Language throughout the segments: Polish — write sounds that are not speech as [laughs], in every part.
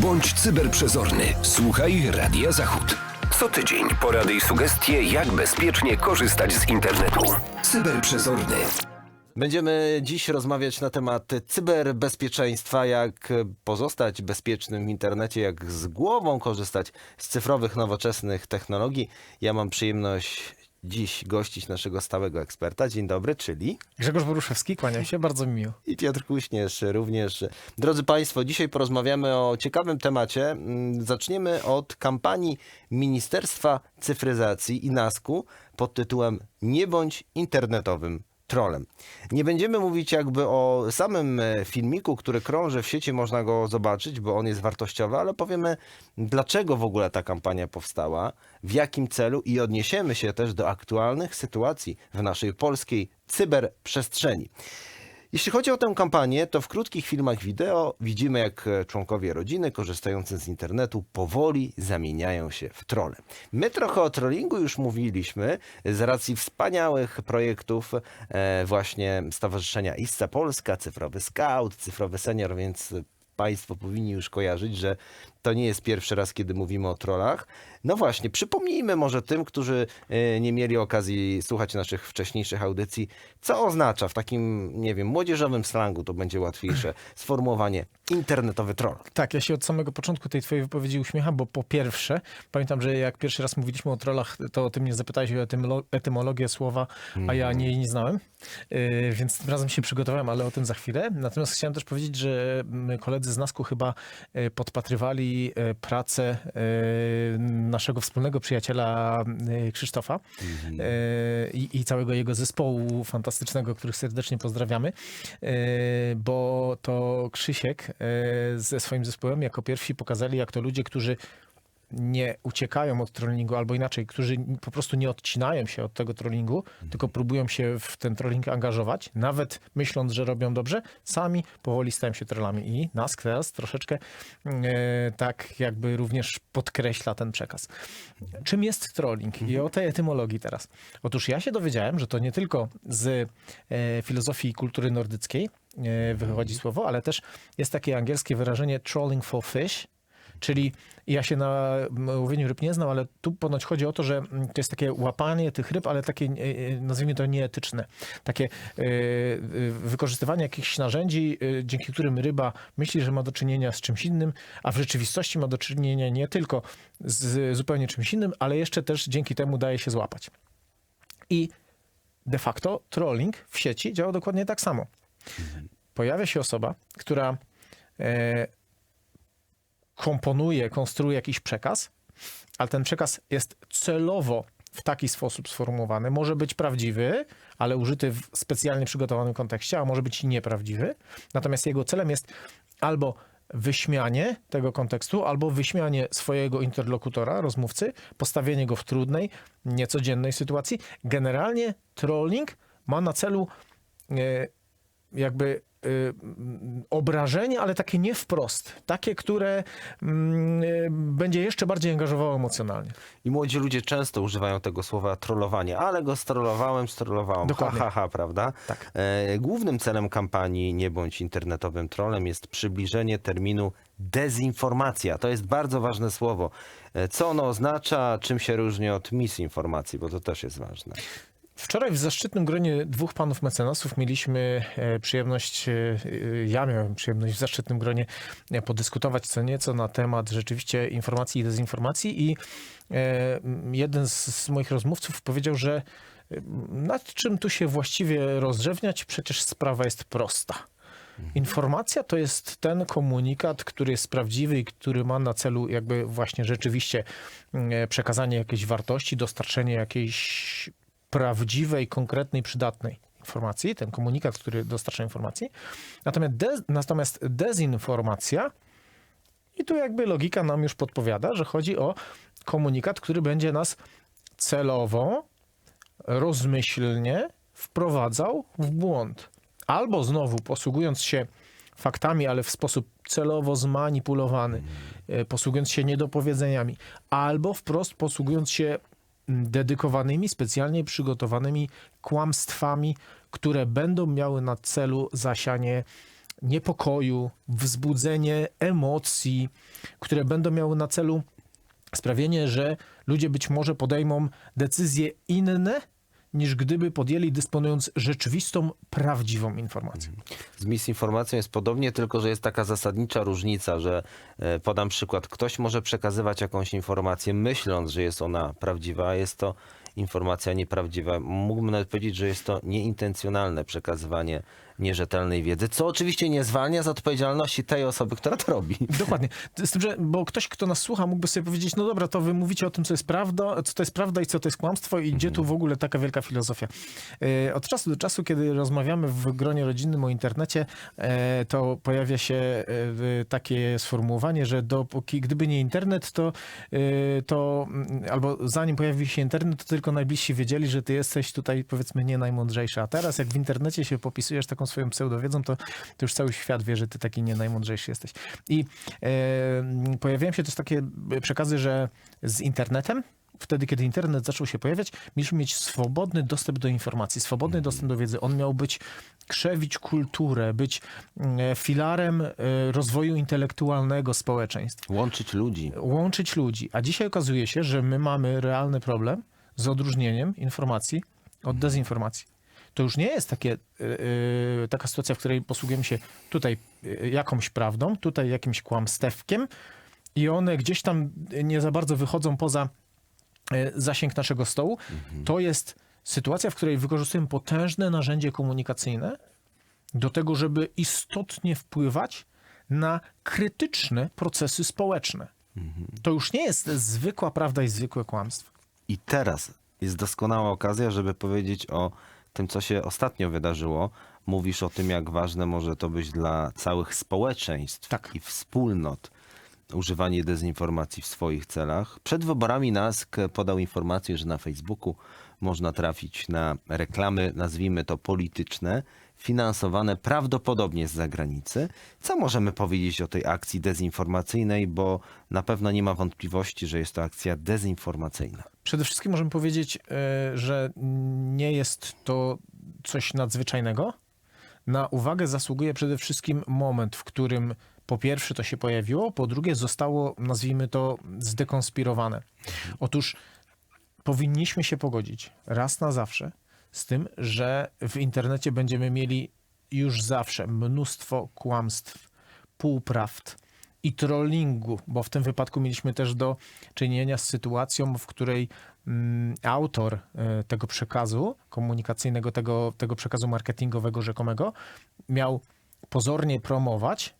Bądź cyberprzezorny. Słuchaj Radia Zachód. Co tydzień porady i sugestie, jak bezpiecznie korzystać z internetu. Cyberprzezorny. Będziemy dziś rozmawiać na temat cyberbezpieczeństwa, jak pozostać bezpiecznym w internecie, jak z głową korzystać z cyfrowych, nowoczesnych technologii. Ja mam przyjemność dziś gościć naszego stałego eksperta. Dzień dobry, czyli Grzegorz Boruszewski, kłaniam się, bardzo mi miło. i Piotr Kuśnierz również. Drodzy Państwo, dzisiaj porozmawiamy o ciekawym temacie. Zaczniemy od kampanii Ministerstwa Cyfryzacji i NASK-u pod tytułem Nie bądź internetowym trolem. Nie będziemy mówić jakby o samym e, filmiku, który krąży w sieci, można go zobaczyć, bo on jest wartościowy, ale powiemy, dlaczego w ogóle ta kampania powstała, w jakim celu i odniesiemy się też do aktualnych sytuacji w naszej polskiej cyberprzestrzeni. Jeśli chodzi o tę kampanię, to w krótkich filmach wideo widzimy, jak e, członkowie rodziny korzystający z internetu powoli zamieniają się w trole. My trochę o trollingu już mówiliśmy z racji wspaniałych projektów e, właśnie Stowarzyszenia Issa Polska, Cyfrowy Scout, Cyfrowy Senior, więc Państwo powinni już kojarzyć, że to nie jest pierwszy raz, kiedy mówimy o trollach. No właśnie, przypomnijmy może tym, którzy e, nie mieli okazji słuchać naszych wcześniejszych audycji, co oznacza w takim, nie wiem, młodzieżowym slangu, to będzie łatwiejsze, [laughs] sformułowanie internetowy troll. Tak, ja się od samego początku tej twojej wypowiedzi uśmiecham, bo po pierwsze, pamiętam, że jak pierwszy raz mówiliśmy o trollach, to ty mnie zapytałeś o etymolo- etymologię słowa, a ja nie, jej nie znałem, yy, więc tym razem się przygotowałem, ale o tym za chwilę. Natomiast chciałem też powiedzieć, że koledzy z NASK-u chyba yy, podpatrywali yy, pracę yy, naszego wspólnego przyjaciela yy, Krzysztofa yy, i, i całego jego zespołu fantastycznego, których serdecznie pozdrawiamy, bo to Krzysiek ze swoim zespołem jako pierwsi pokazali, jak to ludzie, którzy nie uciekają od trollingu, albo inaczej, którzy po prostu nie odcinają się od tego trollingu, tylko próbują się w ten trolling angażować, nawet myśląc, że robią dobrze, sami powoli stają się trollami. I NASK teraz troszeczkę e, tak jakby również podkreśla ten przekaz. Czym jest trolling? I o tej etymologii teraz. Otóż ja się dowiedziałem, że to nie tylko z e, filozofii i kultury nordyckiej e, wychodzi słowo, ale też jest takie angielskie wyrażenie trolling for fish, Czyli ja się na łowieniu ryb nie znam, ale tu ponoć chodzi o to, że mm, to jest takie łapanie tych ryb, ale takie, e, e, nazwijmy to, nieetyczne. Takie e, wykorzystywanie jakichś narzędzi, dzięki którym ryba myśli, że ma do czynienia z czymś innym, a w rzeczywistości ma do czynienia nie tylko z zupełnie czymś innym, ale jeszcze też dzięki temu daje się złapać. I de facto trolling w sieci działa dokładnie tak samo. Pojawia się osoba, która komponuje, konstruuje jakiś przekaz, ale ten przekaz jest celowo w taki sposób sformułowany. Może być prawdziwy, ale użyty w specjalnie przygotowanym kontekście, a może być nieprawdziwy. Natomiast jego celem jest albo wyśmianie tego kontekstu, albo wyśmianie swojego interlokutora, rozmówcy, postawienie go w trudnej, niecodziennej sytuacji. Generalnie trolling ma na celu e, jakby y, obrażenie, ale takie nie wprost. Takie, które mm, y, będzie jeszcze bardziej angażowało emocjonalnie. I młodzi ludzie często używają tego słowa trollowanie, ale go strollowałem, strollowałam, ha, Dokładnie. ha, ha, prawda? Tak. E, głównym celem kampanii Nie bądź internetowym trolem jest przybliżenie terminu dezinformacja. To jest bardzo ważne słowo. E, Co ono oznacza, czym się różni od misinformacji, bo to też jest ważne. Wczoraj w zaszczytnym gronie dwóch panów mecenasów mieliśmy e, przyjemność, e, e, ja miałem przyjemność w zaszczytnym gronie podyskutować co nieco na temat rzeczywiście informacji i dezinformacji i jeden z, moich rozmówców powiedział, że nad czym tu się właściwie rozrzewniać, przecież sprawa jest prosta. Informacja to jest ten komunikat, który jest prawdziwy i który ma na celu jakby właśnie rzeczywiście przekazanie jakiejś wartości, dostarczenie jakiejś prawdziwej, konkretnej, przydatnej informacji, ten komunikat, który dostarcza informacji. Natomiast, de, natomiast dezinformacja, i tu jakby logika nam już podpowiada, że chodzi o komunikat, który będzie nas celowo, rozmyślnie wprowadzał w błąd. Albo znowu posługując się faktami, ale w sposób celowo zmanipulowany, e, posługując się niedopowiedzeniami, albo wprost posługując się mm, dedykowanymi, specjalnie przygotowanymi kłamstwami, które będą miały na celu zasianie niepokoju, wzbudzenie emocji, które będą miały na celu sprawienie, że ludzie być może podejmą decyzje inne, niż gdyby podjęli dysponując rzeczywistą, prawdziwą informacją. Z misinformacją jest podobnie, tylko że jest taka zasadnicza różnica, że e, podam przykład, ktoś może przekazywać jakąś informację myśląc, że jest ona prawdziwa, a jest to informacja nieprawdziwa. Mógłbym nawet powiedzieć, że jest to nieintencjonalne przekazywanie nierzetelnej wiedzy, co oczywiście nie zwalnia z odpowiedzialności tej osoby, która to robi. Dokładnie. Z tym, że, bo ktoś, kto nas słucha, mógłby sobie powiedzieć, no dobra, to wy mówicie o tym, co jest prawda, co to jest prawda i co to jest kłamstwo i gdzie tu w ogóle taka wielka filozofia. E, Od czasu do czasu, kiedy rozmawiamy w gronie rodzinnym o internecie, e, to pojawia się e, takie sformułowanie, że dopóki, gdyby nie internet, to, to mm, albo zanim pojawił się internet, to tylko najbliżsi wiedzieli, że ty jesteś tutaj, powiedzmy, nie najmądrzejszy. A teraz, jak w internecie się popisujesz taką swoją pseudowiedzą, to, to już cały świat wie, że ty taki nie najmądrzejszy jesteś. I e, pojawiają się też takie przekazy, że z internetem, wtedy, kiedy internet zaczął się pojawiać, mieliśmy mieć swobodny dostęp do informacji, swobodny dostęp do wiedzy. On miał być, krzewić kulturę, być e, filarem e, rozwoju intelektualnego społeczeństw Łączyć ludzi. łączyć ludzi. A dzisiaj okazuje się, że my mamy realny problem z odróżnieniem informacji od dezinformacji. To już nie jest takie, yy, taka sytuacja, w której posługujemy się tutaj yy, jakąś prawdą, tutaj jakimś kłamstewkiem i one gdzieś tam nie za bardzo wychodzą poza yy, zasięg naszego stołu. To jest sytuacja, w której wykorzystujemy potężne narzędzie komunikacyjne do tego, żeby istotnie wpływać na krytyczne procesy społeczne. To już nie jest zwykła prawda i zwykłe kłamstwo. I teraz jest doskonała okazja, żeby powiedzieć o tym, co się ostatnio wydarzyło. Mówisz o tym, jak ważne może to być dla całych społeczeństw Tak. i wspólnot używanie dezinformacji w swoich celach. Przed wyborami NASK podał informację, że na Facebooku można trafić na reklamy, nazwijmy to polityczne, finansowane prawdopodobnie z zagranicy. Co możemy powiedzieć o tej akcji dezinformacyjnej, bo na pewno nie ma wątpliwości, że jest to akcja dezinformacyjna. Przede wszystkim możemy powiedzieć, e, że nie jest to coś nadzwyczajnego. Na uwagę zasługuje przede wszystkim moment, w którym po pierwsze to się pojawiło, po drugie zostało, nazwijmy to, zdekonspirowane. Otóż powinniśmy się pogodzić raz na zawsze z tym, że w internecie będziemy mieli już zawsze mnóstwo kłamstw, półprawd i trollingu, bo w tym wypadku mieliśmy też do czynienia z sytuacją, w której mm, autor e, tego przekazu komunikacyjnego, tego, tego przekazu marketingowego rzekomego miał pozornie promować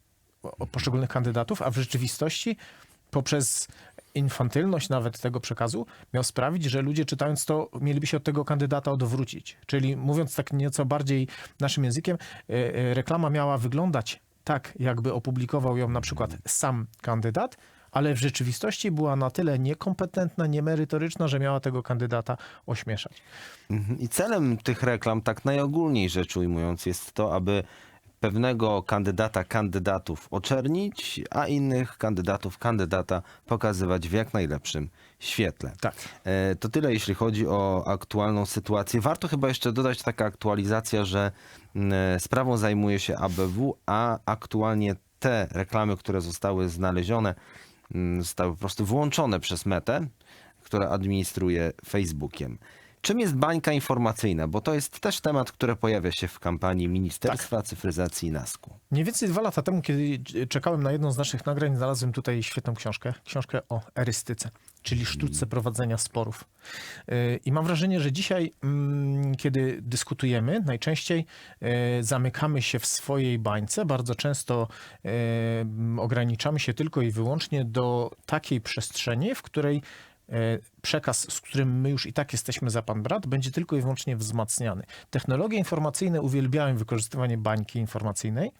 poszczególnych kandydatów, a w rzeczywistości poprzez infantylność nawet tego przekazu miał sprawić, że ludzie czytając to mieliby się od tego kandydata odwrócić. Czyli mówiąc tak nieco bardziej naszym językiem, e, e, reklama miała wyglądać tak, jakby opublikował ją na przykład sam kandydat, ale w rzeczywistości była na tyle niekompetentna, niemerytoryczna, że miała tego kandydata ośmieszać. Mhm. I celem tych reklam, tak najogólniej rzecz ujmując, jest to, aby pewnego kandydata, kandydatów oczernić, a innych kandydatów, kandydata pokazywać w jak najlepszym świetle. Tak. E, To tyle, jeśli chodzi o aktualną sytuację. Warto chyba jeszcze dodać taka aktualizacja, że mm, sprawą zajmuje się ABW, a aktualnie te reklamy, które zostały znalezione, mm, zostały po prostu włączone przez Metę, która administruje Facebookiem. Czym jest bańka informacyjna? Bo to jest też temat, który pojawia się w kampanii Ministerstwa Cyfryzacji i NASK-u. Mniej więcej dwa lata temu, kiedy czekałem na jedną z naszych nagrań, znalazłem tutaj świetną książkę. Książkę o erystyce, czyli sztuce prowadzenia sporów. Yy, I mam wrażenie, że dzisiaj, mm, kiedy dyskutujemy, najczęściej yy, zamykamy się w swojej bańce. Bardzo często yy, ograniczamy się tylko i wyłącznie do takiej przestrzeni, w której przekaz, z którym my już i tak jesteśmy za pan brat, będzie tylko i wyłącznie wzmacniany. Technologie informacyjne uwielbiają wykorzystywanie bańki informacyjnej,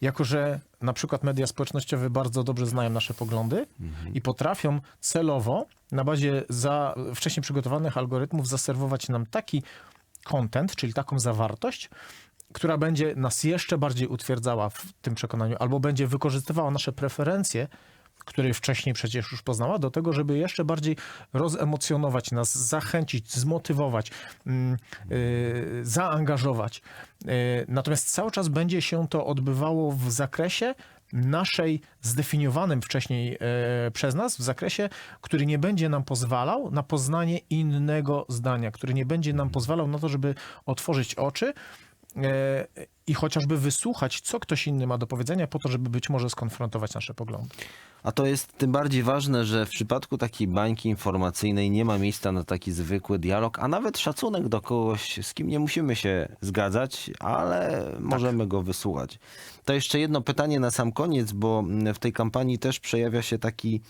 jako że na przykład media społecznościowe bardzo dobrze znają nasze poglądy i potrafią celowo na bazie za wcześniej przygotowanych algorytmów zaserwować nam taki content, czyli taką zawartość, która będzie nas jeszcze bardziej utwierdzała w tym przekonaniu, albo będzie wykorzystywała nasze preferencje który wcześniej przecież już poznała, do tego, żeby jeszcze bardziej rozemocjonować nas, zachęcić, zmotywować, mm, y, zaangażować. Y, Natomiast cały czas będzie się to odbywało w zakresie naszej zdefiniowanym wcześniej e, przez nas, w zakresie, który nie będzie nam pozwalał na poznanie innego zdania, który nie będzie nam pozwalał na to, żeby otworzyć oczy i chociażby wysłuchać, co ktoś inny ma do powiedzenia, po to, żeby być może skonfrontować nasze poglądy. A to jest tym bardziej ważne, że w przypadku takiej bańki informacyjnej nie ma miejsca na taki zwykły dialog, a nawet szacunek do kogoś, z kim nie musimy się zgadzać, ale możemy go wysłuchać. To jeszcze jedno pytanie na sam koniec, bo w tej kampanii też przejawia się taki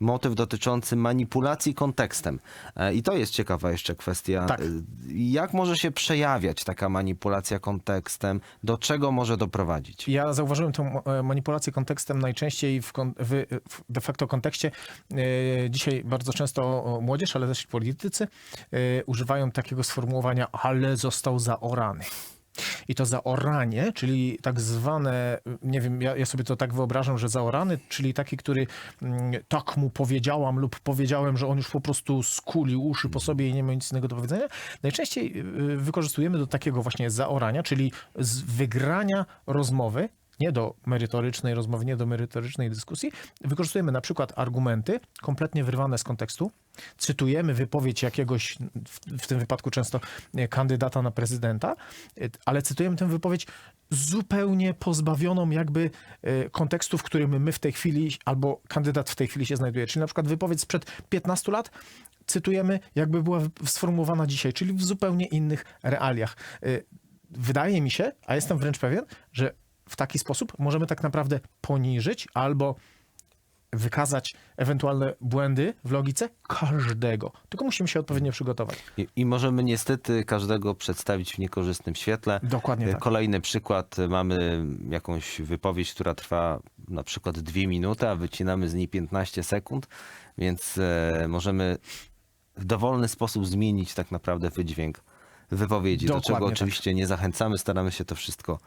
motyw dotyczący manipulacji kontekstem. E, I to jest ciekawa jeszcze kwestia. Tak. E, Jak może się przejawiać taka manipulacja kontekstem? Do czego może doprowadzić? Ja zauważyłem tę e, manipulację kontekstem najczęściej w, w, w de facto kontekście. e, Dzisiaj bardzo często młodzież, ale też politycy e, używają takiego sformułowania, ale został zaorany. I to zaoranie, czyli tak zwane, nie wiem, ja, ja sobie to tak wyobrażam, że zaorany, czyli taki, który mm, tak mu powiedziałam lub powiedziałem, że on już po prostu skulił uszy po sobie i nie ma nic innego do powiedzenia. Najczęściej y, wykorzystujemy do takiego właśnie zaorania, czyli z wygrania rozmowy, nie do merytorycznej rozmowy, nie do merytorycznej dyskusji. Wykorzystujemy na przykład argumenty kompletnie wyrwane z kontekstu. Cytujemy wypowiedź jakiegoś, w, w tym wypadku często kandydata na prezydenta, e, ale cytujemy tę wypowiedź zupełnie pozbawioną jakby e, kontekstu, w którym my w tej chwili, albo kandydat w tej chwili się znajduje. Czyli na przykład wypowiedź sprzed 15 lat, cytujemy, jakby była sformułowana dzisiaj, czyli w zupełnie innych realiach. E, Wydaje mi się, a jestem wręcz pewien, że w taki sposób możemy tak naprawdę poniżyć albo wykazać ewentualne błędy w logice każdego. Tylko musimy się odpowiednio przygotować. I, I możemy niestety każdego przedstawić w niekorzystnym świetle. Dokładnie E, tak. Kolejny przykład. Mamy jakąś wypowiedź, która trwa na przykład dwie minuty, a wycinamy z niej 15 sekund, więc e, możemy w dowolny sposób zmienić tak naprawdę wydźwięk wypowiedzi, do Dokładnie czego tak. oczywiście nie zachęcamy, staramy się to wszystko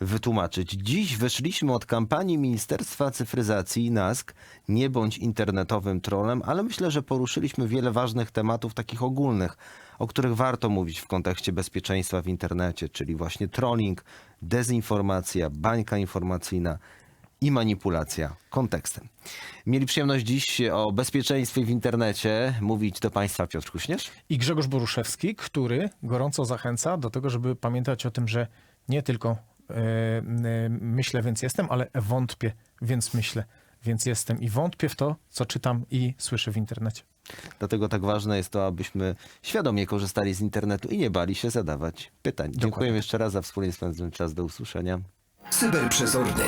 wytłumaczyć. Dziś wyszliśmy od kampanii Ministerstwa Cyfryzacji NASK, nie bądź internetowym trolem, ale myślę, że poruszyliśmy wiele ważnych tematów takich ogólnych, o których warto mówić w kontekście bezpieczeństwa w internecie, czyli właśnie trolling, dezinformacja, bańka informacyjna i manipulacja kontekstem. Mieli przyjemność dziś o bezpieczeństwie w internecie mówić do Państwa Piotr Kuśnierz. I Grzegorz Boruszewski, który gorąco zachęca do tego, żeby pamiętać o tym, że nie tylko myślę, więc jestem, ale wątpię, więc myślę, więc jestem. I wątpię w to, co czytam i słyszę w internecie. Dlatego tak ważne jest to, abyśmy świadomie korzystali z internetu i nie bali się zadawać pytań. Dziękuję jeszcze raz za wspólnie spędzony czas. Do usłyszenia. Cyberprzezorny.